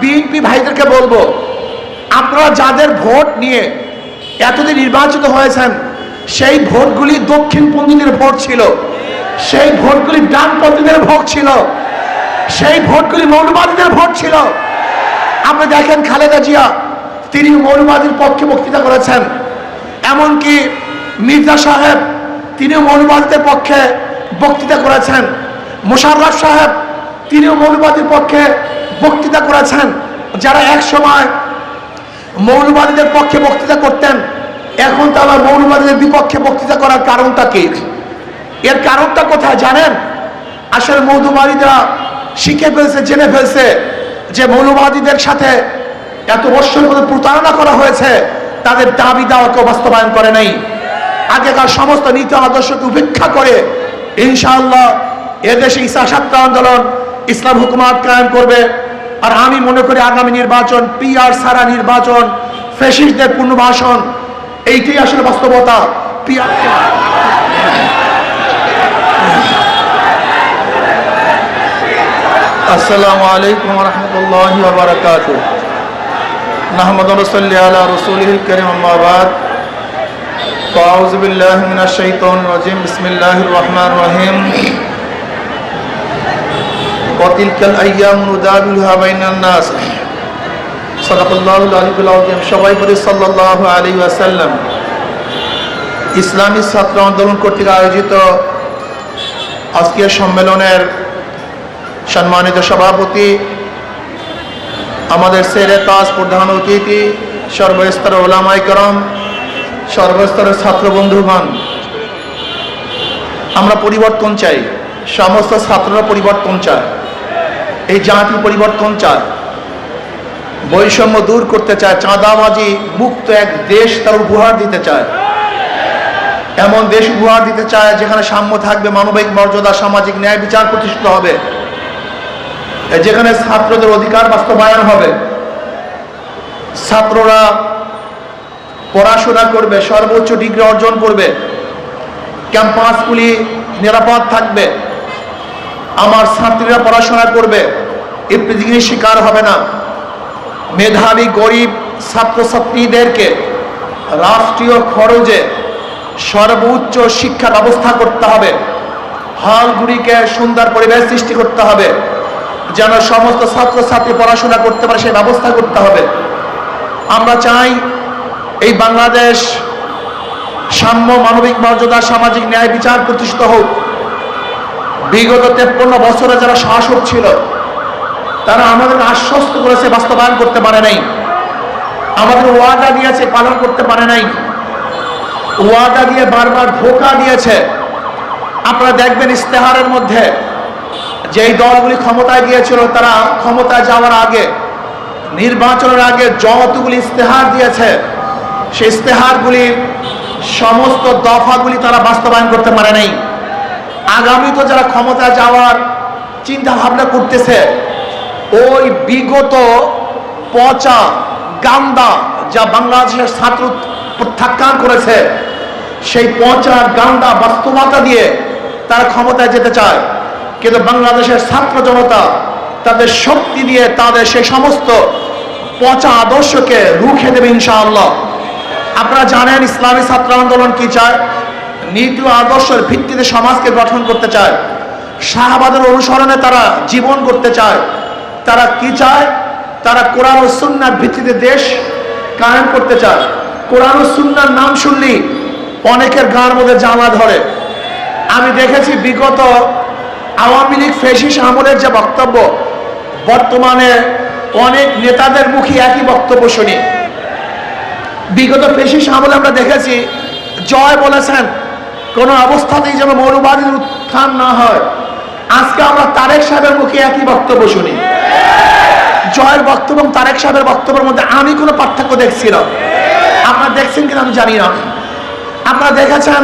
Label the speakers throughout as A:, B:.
A: BNP ভাইদেরকে বলব, আপনারা যাদের ভোট নিয়ে এতদিন নির্বাচিত হয়েছেন, সেই ভোটগুলি দক্ষিণপন্থীদের ভোট ছিল, সেই ভোটগুলি ডানপন্থীদের ভোট ছিল, সেই ভোটগুলি মৌলবাদীদের ভোট ছিল। আপনি দেখেন খালেদা জিয়া, তিনি মৌলবাদীর পক্ষে বক্তৃতা করেছেন। এমনকি মির্জা সাহেব, তিনিও মৌলবাদীদের পক্ষে বক্তৃতা করেছেন। মোশাররফ সাহেব, তিনিও মৌলবাদীর পক্ষে বক্তৃতা করেছেন, যারা এক সময় মৌলবাদীদের পক্ষে বক্তৃতা করতেন, এখন তারা মৌলবাদীদের বিপক্ষে বক্তৃতা করার কারণটা কি? এর কারণটা কোথায় জানেন? আসলে মৌলবাদীরা শিখে ফেলছে, জেনে ফেলছে যে মৌলবাদীদের সাথে এত বছর ধরে প্রতারণা করা হয়েছে, তাদের দাবি দাওয়াকে বাস্তবায়ন করে নাই। আগেকার সমস্ত নীতি আদর্শকে উপেক্ষা করে ইনশাআল্লাহ এদেশে ইসা সাত্রা আন্দোলন ইসলাম হুকুমাত কায়েম করবে। আর আমি মনে করি আগামী নির্বাচন পিআর সারা নির্বাচন ফেসিসদের পুনর্বাসন এইটাই আসলে বাস্তবতা পিআর
B: আসসালামু আলাইকুম রহমতুল্লাহ বারকাত নাহমদ রসল্লি আলা রসুলিল করিম আম্মাবাদ فأعوذ بالله من الشيطان الرجيم بسم الله الرحمن الرحيم সবাই বলে আলী ইসলামী ছাত্র আন্দোলন কর্তৃক আয়োজিত আজকের সম্মেলনের সম্মানিত সভাপতি, আমাদের সেরে তাজ প্রধান অতিথি, সর্বস্তরের ওলামাইকরম সর্বস্তরের ছাত্রবন্ধুগণ আমরা পরিবর্তন চাই, সমস্ত ছাত্ররা পরিবর্তন চায়। এই জাতি পরিবর্তন চায়। বৈষম্য দূর করতে চায়, চাঁদাবাজি মুক্ত এক দেশ তার উপহার দিতে চায়। এমন দেশ উপহার দিতে চায় যেখানে সাম্য থাকবে, মানবিক মর্যাদা, সামাজিক ন্যায় বিচার প্রতিষ্ঠিত হবে। যেখানে ছাত্রদের অধিকার বাস্তবায়ন হবে। ছাত্ররা পড়াশোনা করবে, সর্বোচ্চ ডিগ্রি অর্জন করবে। ক্যাম্পাসগুলি নিরাপদ থাকবে। আমার ছাত্রীরা পড়াশোনা করবে। ইপ্রিজিগির শিকার হবে না। মেধাবী, গরিব ছাত্রছাত্রীদেরকে রাষ্ট্রীয় খরচে সর্বোচ্চ শিক্ষা ব্যবস্থা করতে হবে। হলগুলিকে সুন্দর পরিবেশ সৃষ্টি করতে হবে। যেন সমস্ত ছাত্রছাত্রী পড়াশোনা করতে পারে সেই ব্যবস্থা করতে হবে। আমরা চাই এই বাংলাদেশ সাম্য মানবিক মর্যাদা, সামাজিক ন্যায় বিচার প্রতিষ্ঠিত হোক। বিগত তেপ্পন্ন বছরে যারা শাসক ছিল, তারা আমাদের আশ্বস্ত করেছে বাস্তবায়ন করতে পারে নাই। আমাদের ওয়াদা দিয়েছে, পালন করতে পারে নাই। ওয়াদা দিয়ে বারবার ধোকা দিয়েছে। আপনারা দেখবেন ইস্তেহারের মধ্যে, যেই দলগুলি ক্ষমতায় গিয়েছিল, তারা ক্ষমতায় যাওয়ার আগে, নির্বাচনের আগে যতগুলি ইস্তেহার দিয়েছে, সেই ইস্তেহারগুলির সমস্ত দফাগুলি তারা বাস্তবায়ন করতে পারে নাই। আগামী তো যারা ক্ষমতায় যাওয়ার চিন্তা ভাবনা করতেছে, ওই বিগত পচা গান্দা যা বাংলাদেশের ছাত্র প্রত্যাখ্যান করেছে, সেই পচা গান্দা বাস্তবতা দিয়ে তারা ক্ষমতায় যেতে চায়। কিন্তু বাংলাদেশের ছাত্র জনতা তাদের শক্তি দিয়ে তাদের সেই সমস্ত পচা আদর্শকে রুখে দেবে ইনশাআল্লাহ। আপনারা জানেন ইসলামী ছাত্র আন্দোলন কি চায়? নীতি ও আদর্শের ভিত্তিতে সমাজকে গঠন করতে চায়। শাহবাদের অনুসরণে তারা জীবন করতে চায়। তারা কি চায়? তারা কোরআন ও সুন্নার ভিত্তিতে দেশ কায়েম করতে চায়। কোরআন ও সুন্নার নাম শুনলি অনেকের গাঁর মধ্যে জ্বালা ধরে। আমি দেখেছি বিগত আওয়ামী লীগ ফেসিস আমলের যে বক্তব্য, বর্তমানে অনেক নেতাদের মুখে একই বক্তব্য শুনি। বিগত ফেসিস আমলে আমরা দেখেছি, জয় বলেছেন কোনো অবস্থাতেই যেন মৌলবাদীর উত্থান না হয়। আজকে আমরা তারেক সাহেবের মুখে একই বক্তব্য শুনি। জয়ের বক্তব্য এবং তারেক সাহেবের বক্তব্যের মধ্যে আমি কোনো পার্থক্য দেখছি না। আপনারা দেখছেন কিনা আমি জানি না। আপনারা দেখেছেন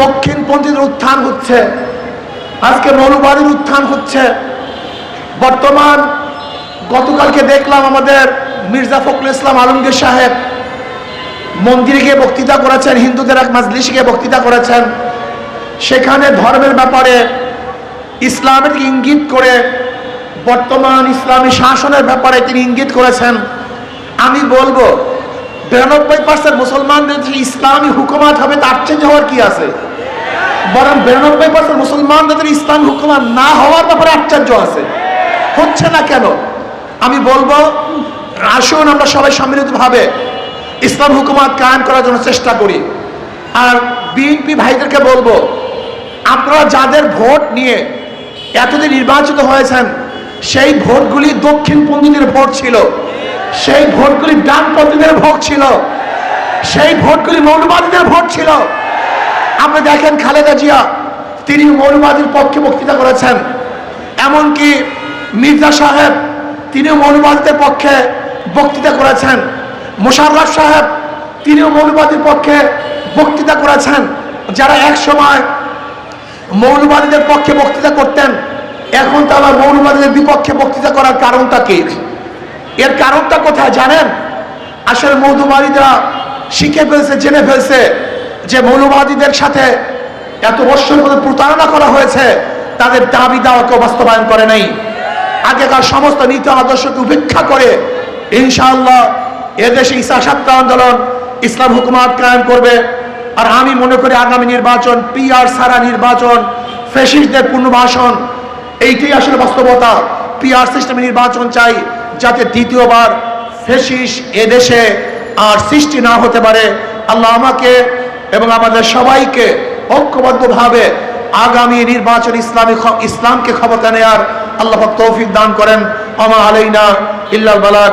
B: দক্ষিণপন্থীদের উত্থান হচ্ছে, আজকে মৌলবাদীর উত্থান হচ্ছে। বর্তমান গতকালকে দেখলাম আমাদের মির্জা ফখরুল ইসলাম আলমগীর সাহেব মন্দিরে গিয়ে বক্তৃতা করেছেন, হিন্দুদের এক মাজলিসে গিয়ে বক্তৃতা করেছেন। সেখানে ধর্মের ব্যাপারে ইসলামের ইঙ্গিত করে,
A: বর্তমান ইসলামী শাসনের ব্যাপারে তিনি ইঙ্গিত করেছেন। আমি বলব, বিরানব্বই পার্সেন্ট মুসলমানদের যে ইসলামী হুকুমাত হবে, তার চেঞ্জ হওয়ার কি আছে? বরং বিরানব্বই পার্সেন্ট মুসলমানদের ইসলামী হুকুমাত না হওয়ার ব্যাপারে আশ্চর্য আছে। হচ্ছে না কেন? আমি বলব, আসুন আমরা সবাই সম্মিলিতভাবে ইসলাম হুকুমাত কায়েম করার জন্য চেষ্টা করি। আর বিএনপি ভাইদেরকে বলব, আপনারা যাদের ভোট নিয়ে এতদিন নির্বাচিত হয়েছেন, সেই ভোটগুলি দক্ষিণপন্থীদের ভোট ছিল। সেই ভোটগুলি ডানপন্থীদের ভোট ছিল। সেই ভোটগুলি মৌলবাদীদের ভোট ছিল। আপনি দেখেন খালেদা জিয়া, তিনি মৌলবাদীর পক্ষে বক্তৃতা করেছেন। এমনকি মির্জা সাহেব, তিনিও মৌলবাদীদের পক্ষে বক্তৃতা করেছেন। মোশাররফ সাহেব, তিনিও মৌলবাদীর পক্ষে বক্তৃতা করেছেন। যারা এক সময় মৌলবাদীদের পক্ষে বক্তৃতা করতেন, এখন তারা মৌলবাদীদের বিপক্ষে বক্তৃতা করার কারণটা কি? এর কারণটা কোথায় জানেন? আসলে মৌলবাদীরা শিখে ফেলছে, জেনে ফেলছে যে মৌলবাদীদের সাথে এত বছর ধরে প্রতারণা করা হয়েছে, তাদের দাবি দাওয়াকে বাস্তবায়ন করে নাই। আগেকার সমস্ত নীতি আদর্শকে উপেক্ষা করে ইনশাআল্লাহ এদেশে ইসা সাতটা আন্দোলন, ইসলাম হুকুমাত কায়েম করবে। আর আমি মনে করি আগামী নির্বাচন, পিআর সারা নির্বাচন ফেসিসদের পুনর্বাসন, এইটাই আসলে বাস্তবতা। পিআর সিস্টেমে নির্বাচন চাই, যাতে দ্বিতীয়বার ফেসিস এদেশে আর সৃষ্টি না হতে পারে। আল্লাহ আমাকে এবং আমাদের সবাইকে ঐক্যবদ্ধভাবে আগামী নির্বাচন ইসলামী ইসলামকে ক্ষমতা নেয়ার আল্লাহ তৌফিক দান করেন। আমা আলাইনা ইল্লাল বালাক